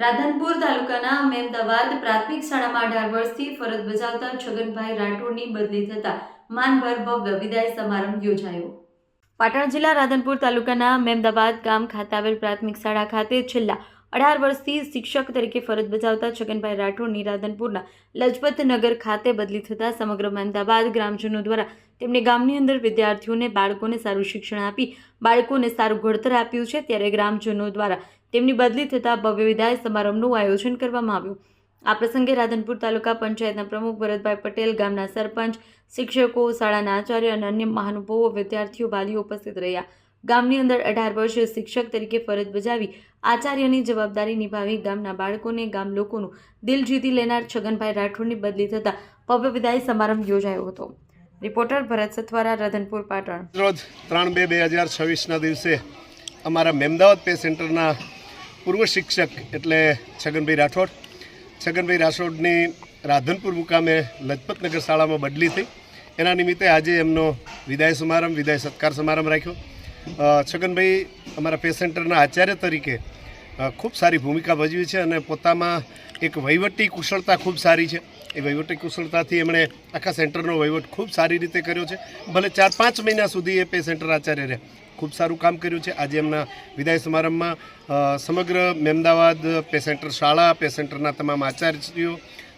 રાધનપુર તાલુકાના મેમદાવાદ પ્રાથમિક શાળામાં અઢાર વર્ષથી ફરજ બજાવતા છગનભાઈ રાઠોડની બદલી થતા માનભર ભવ્ય વિદાય સમારંભ યોજાયો. પાટણ જિલ્લા રાધનપુર તાલુકાના મેમદાવાદ ગામ ખાતે આવેલ પ્રાથમિક શાળા ખાતે છેલ્લા અઢાર વર્ષથી શિક્ષક તરીકે ફરજ બજાવતા છગનભાઈ રાઠોડની રાધનપુરના લજપત નગર ખાતે બદલી થતાં સમગ્ર મહેમદાબાદ ગ્રામજનો દ્વારા તેમને ગામની અંદર વિદ્યાર્થીઓને બાળકોને સારું શિક્ષણ આપી, બાળકોને સારું ઘડતર આપ્યું છે. ત્યારે ગ્રામજનો દ્વારા તેમની બદલી થતાં ભવ્ય વિદાય સમારંભનું આયોજન કરવામાં આવ્યું. આ પ્રસંગે રાધનપુર તાલુકા પંચાયતના પ્રમુખ ભરતભાઈ પટેલ, ગામના સરપંચ, શિક્ષકો, શાળાના આચાર્ય અને અન્ય મહાનુભાવો, વિદ્યાર્થીઓ, વાલીઓ ઉપસ્થિત રહ્યા. ગામની અંદર અઢાર વર્ષે શિક્ષક તરીકે ફરજ બજાવી આચાર્યની જવાબદારી નિભાવી ગામના બાળકોને ગામ લોકોનું દિલ જીતી લેનાર છગનભાઈ રાઠોડની બદલી થતાં ભવ્ય વિદાય સમારંભ યોજાયો હતો. રિપોર્ટર ભરત સથવારા, રાધનપુર, પાટણ. રોજ ત્રણ બે બે હજાર છવ્વીસના દિવસે અમારા મેમદાવાદ પે સેન્ટરના પૂર્વ શિક્ષક એટલે છગનભાઈ રાઠોડ, છગનભાઈ રાઠોડની રાધનપુર મુકામે લજપતનગર શાળામાં બદલી થઈ. એના નિમિત્તે આજે એમનો વિદાય સમારંભ, વિદાય સત્કાર સમારંભ રાખ્યો. છગનભાઈ અમારા પે સેન્ટરના આચાર્ય તરીકે ખૂબ સારી ભૂમિકા ભજવી છે અને પોતામાં એક વહીવટી કુશળતા ખૂબ સારી છે. એ વહીવટી કુશળતાથી એમણે આખા સેન્ટરનો વહીવટ ખૂબ સારી રીતે કર્યો છે. ભલે ચાર પાંચ મહિના સુધી એ પે સેન્ટર આચાર્ય રહ્યા ખૂબ સારું કામ કર્યું છે. આજે એમના વિદાય સમારંભમાં સમગ્ર મહેમદાવાદ પે સેન્ટર શાળા, પે તમામ આચાર્યશ્રીઓ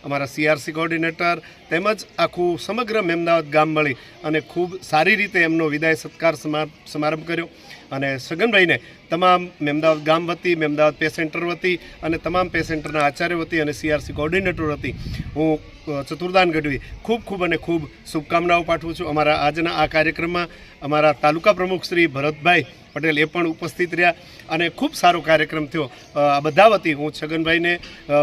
અમારા સીઆરસી કોર્ડિનેટર તેમજ આખું સમગ્ર મહેમદાવાદ ગામ મળી અને ખૂબ સારી રીતે એમનો વિદાય સત્કાર સમા- સમારંભ કર્યો. અને સગનભાઈને તમામ મેમદાવાદ ગામ વતી, મેમદાવાદ પે સેન્ટર વતી અને તમામ પે સેન્ટરના આચાર્ય વતી અને સીઆરસી કોઓર્ડિનેટર વતી હું ચતુર્દાન ગઢવી ખૂબ ખૂબ અને ખૂબ શુભકામનાઓ પાઠવું છું. અમારા આજના આ કાર્યક્રમમાં અમારા તાલુકા પ્રમુખ શ્રી ભરતભાઈ પટેલ એ પણ ઉપસ્થિત રહ્યા અને ખૂબ સારો કાર્યક્રમ થયો. આ બધા વતી હું છગનભાઈને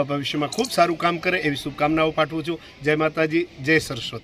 ભવિષ્યમાં ખૂબ સારું કામ કરે એવી શુભકામનાઓ પાઠવું છું. જય માતાજી, જય સરસ્વતી.